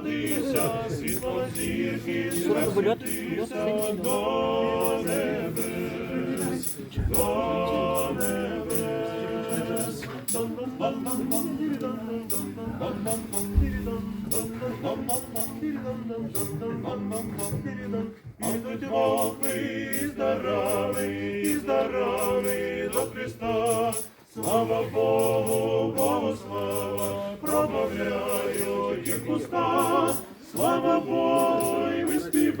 народився, світло зірки, Вольот, вольот, спустився до небес, до небес. Ідуть вовки і здорові, і здорові до Христа. Слава Богу,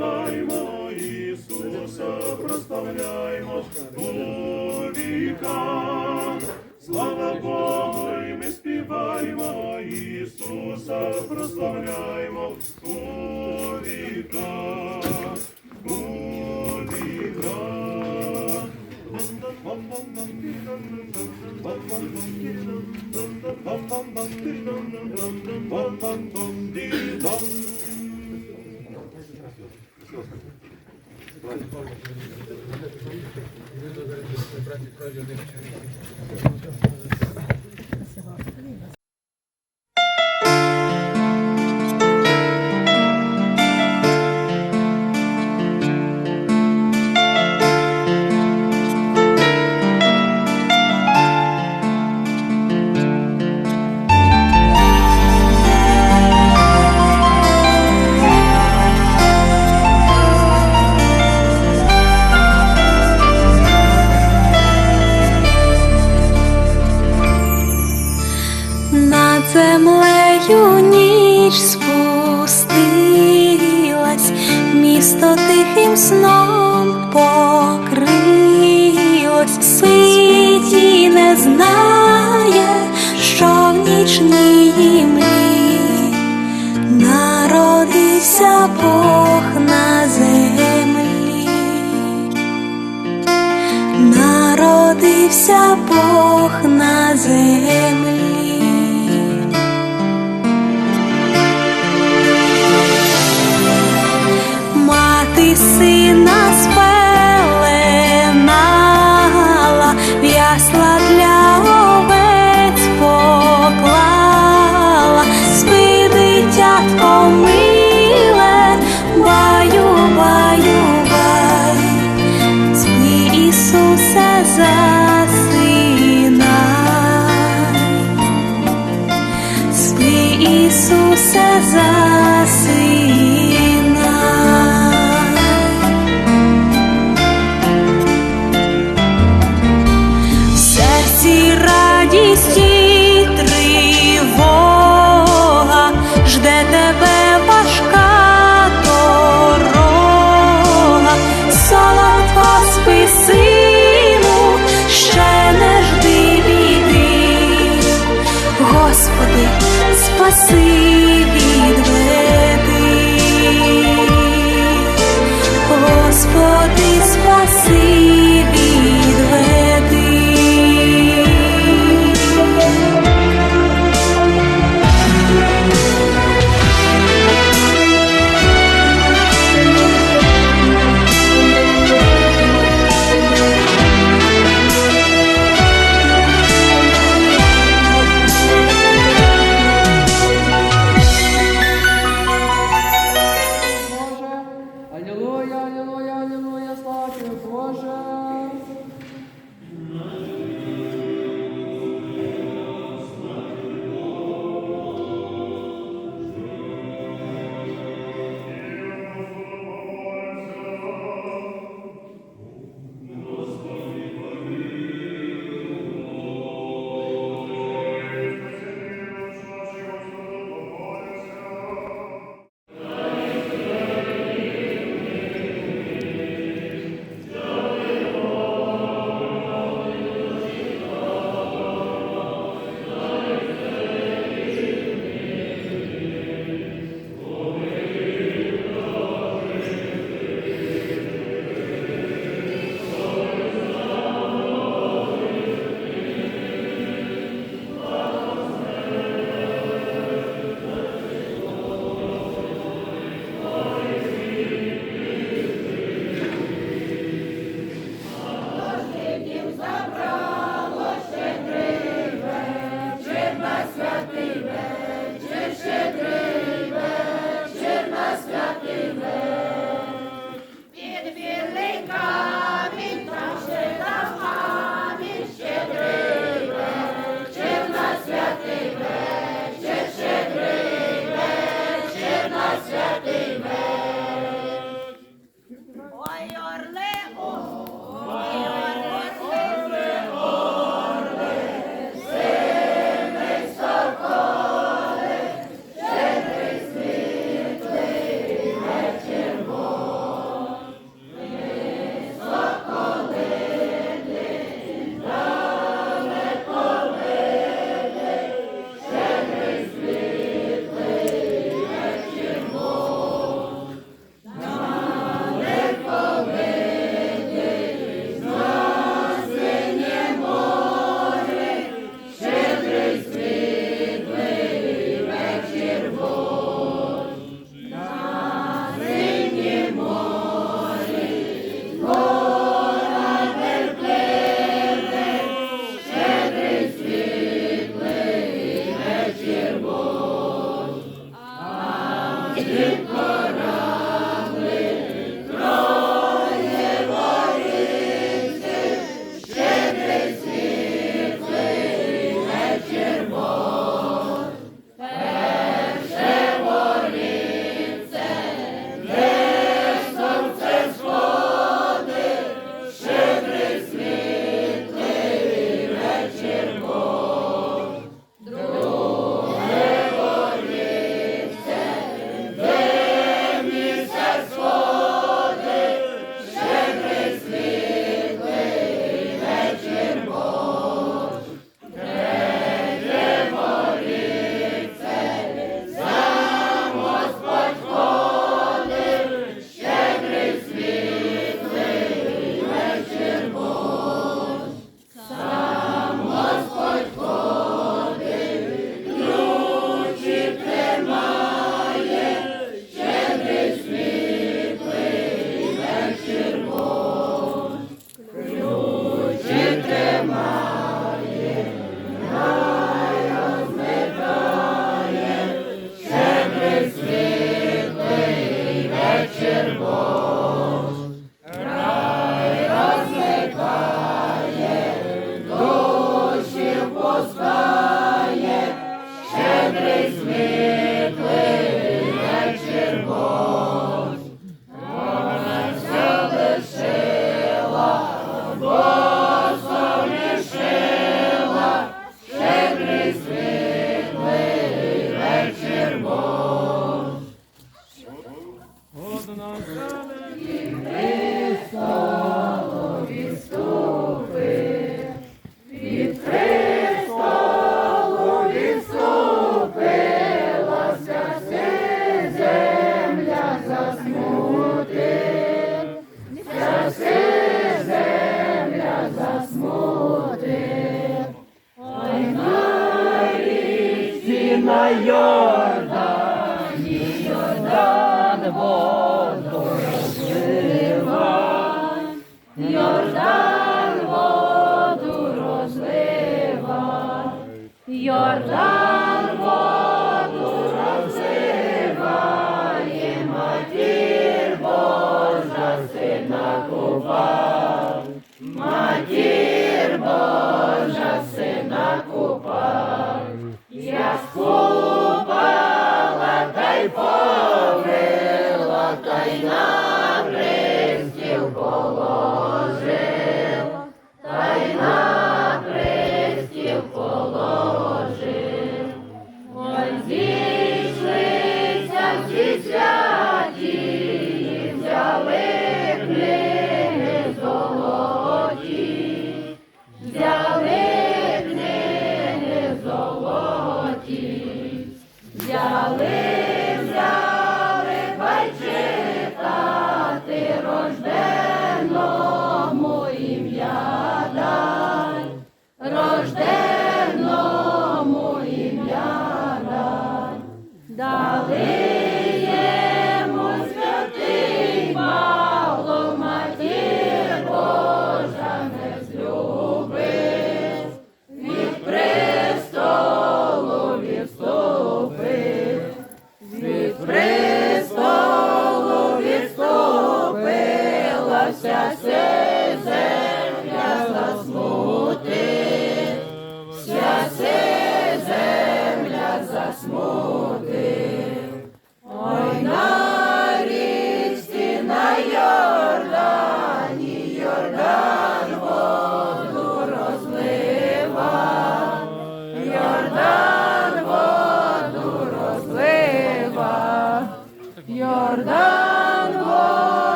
ми співаємо Ісуса, прославляємо у віках. Слава Богу, і ми співаємо Ісуса, прославляємо у віках, у Віках. Над Народився Бог на землі. Ісусе засинай. В серці радість і тривога, жде тебе важка дорога, солодко спи, сину, ще не жди біди, Господи, спаси відведи. Господи, спаси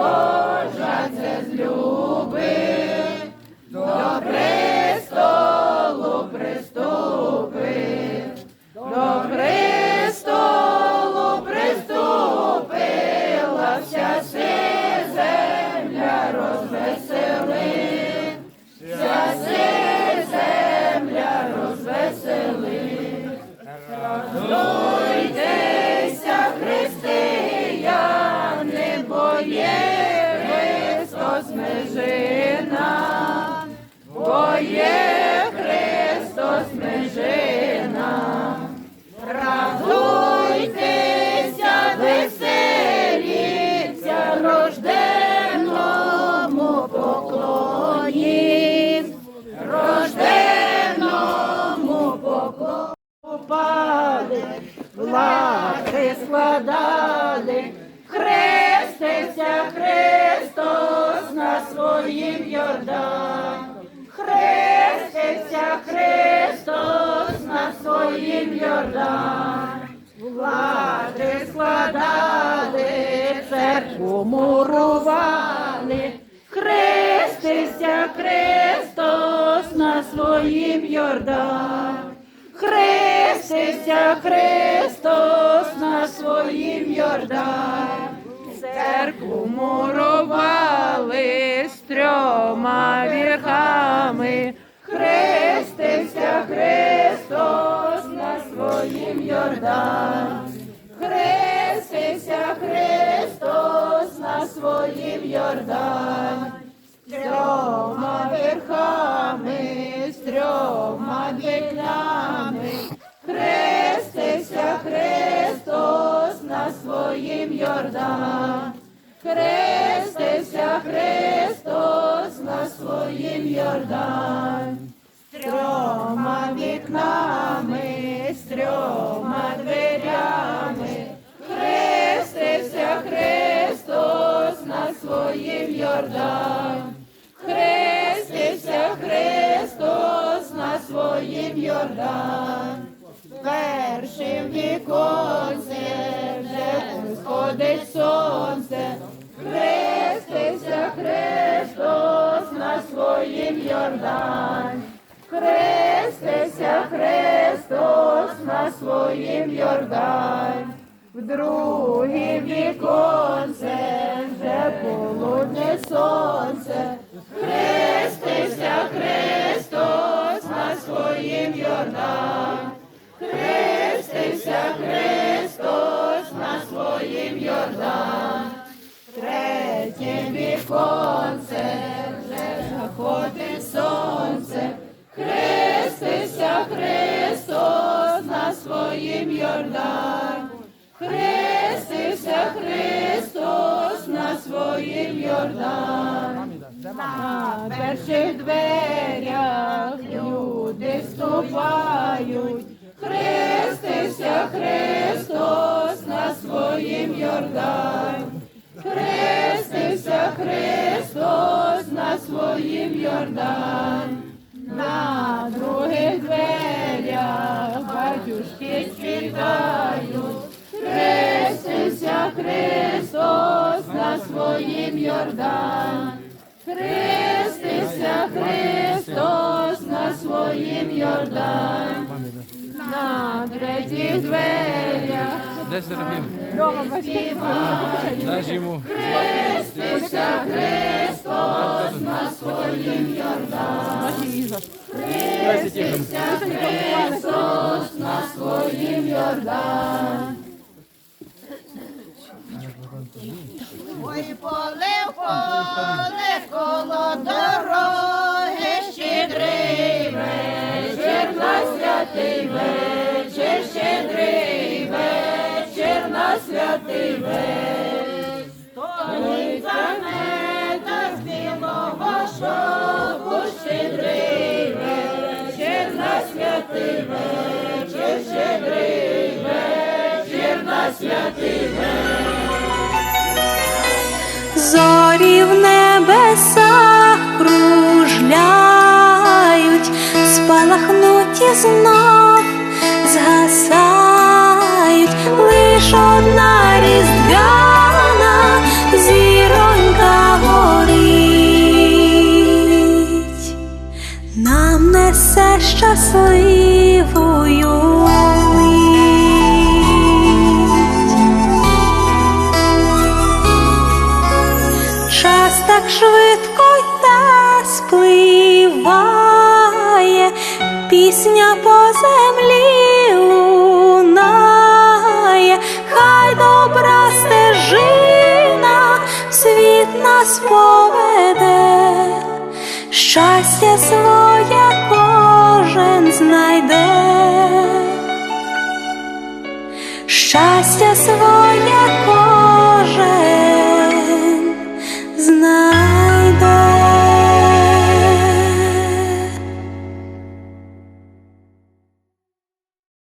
Lord. ми складали, хрестився Христос на своїм Йордані. хрестився Христос на своїм Йордані. влади складали, церкву мурували. Хрестився Христос на своїм Йордан, церкву мурували з трьома віхами, Хрестився Христос на своїм Йордан, Хрестився Христос на своїм Йордан. моїм Йордан, хрестився Христос на своїм Йордан, з трьома вікнами, з трьома дверями, хрестився Христос на своїм Йордан, хрестився Христос на своїм Йордан, першим віком сонце, хрестився Христос на своїм Йордан, хрестився Христос на своїм Йордан. В другім віконце вже полудне сонце, хрестився Христос віконце вже заходить сонце. Хрестився Христос на своїм Йордан. Хрестився Христос на своїм Йордан. На перших дверях люди вступають. Хрестився Христос на своїм Йордан. Христос на своїм Йордан. На других дверях батюшки читають. Хрестився Христос на своїм Йордан. Хрестився Христос на своїм Йордан. На третіх дверях Де. Дай ж йому. Хрестився Христос на своїм Йордан. Дайте тихо. Христос на своїм Йордан. Ой, поле, поле, коло Зорі в небесах кружляють, спалахнуть і знов щасливою. Час так швидко й та спливає, пісня по землі лунає, хай добра стежина світ нас поведе, щастя своє кожен знайде. Щастя своє